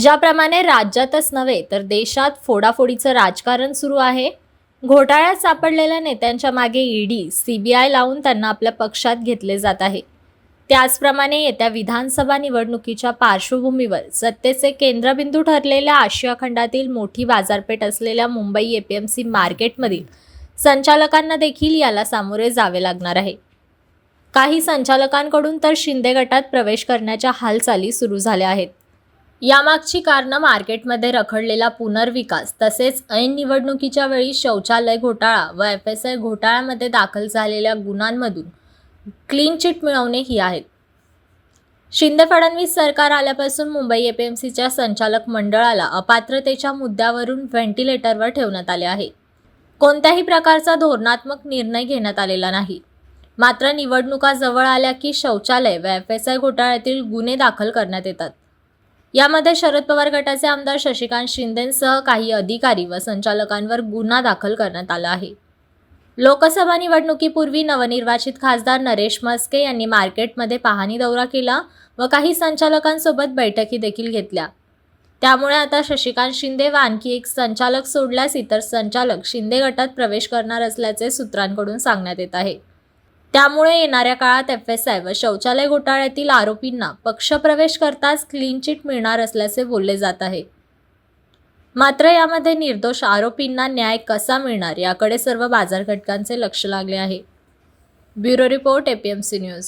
ज्याप्रमाणे राज्यातच नव्हे तर देशात फोडाफोडीचं राजकारण सुरू आहे. घोटाळ्यात सापडलेल्या नेत्यांच्या मागे ईडी सीबीआय लावून त्यांना आपल्या पक्षात घेतले जात आहे. त्याचप्रमाणे येत्या विधानसभा निवडणुकीच्या पार्श्वभूमीवर सत्तेचे केंद्रबिंदू ठरलेल्या आशिया खंडातील मोठी बाजारपेठ असलेल्या मुंबई एपीएमसी मार्केटमधील संचालकांना देखील याला सामोरे जावे लागणार आहे. काही संचालकांकडून तर शिंदे गटात प्रवेश करण्याच्या हालचाली सुरू झाल्या आहेत. यामागची कारणं मार्केटमध्ये रखडलेला पुनर्विकास तसेच ऐन निवडणुकीच्या वेळी शौचालय घोटाळा व एफ एस आय घोटाळ्यामध्ये दाखल झालेल्या गुन्ह्यांमधून क्लीन चिट मिळवणे ही आहेत. शिंदे फडणवीस सरकार आल्यापासून मुंबई एपीएमसीच्या संचालक मंडळाला अपात्रतेच्या मुद्द्यावरून व्हेंटिलेटरवर ठेवण्यात आले आहे. कोणत्याही प्रकारचा धोरणात्मक निर्णय घेण्यात आलेला नाही. मात्र निवडणुका जवळ आल्या की शौचालय व एफ एस आय घोटाळ्यातील गुन्हे दाखल करण्यात येतात. यामध्ये शरद पवार गटाचे आमदार शशिकांत शिंदेसह काही अधिकारी व संचालकांवर गुन्हा दाखल करण्यात आला आहे. लोकसभा निवडणुकीपूर्वी नवनिर्वाचित खासदार नरेश मस्के यांनी मार्केटमध्ये पाहणी दौरा केला व काही संचालकांसोबत बैठकी देखील घेतल्या. त्यामुळे आता शशिकांत शिंदे व आणखी एक संचालक सोडल्यास इतर संचालक शिंदे गटात प्रवेश करणार असल्याचे सूत्रांकडून सांगण्यात येत आहे. त्यामुळे येणाऱ्या काळात एफ एस आय व शौचालय घोटाळ्यातील आरोपींना पक्षप्रवेश करताच क्लीन चिट मिळणार असल्याचे बोलले जात आहे. मात्र यामध्ये निर्दोष आरोपींना न्याय कसा मिळणार याकडे सर्व बाजार घटकांचे लक्ष लागले आहे. Bureau report APMC news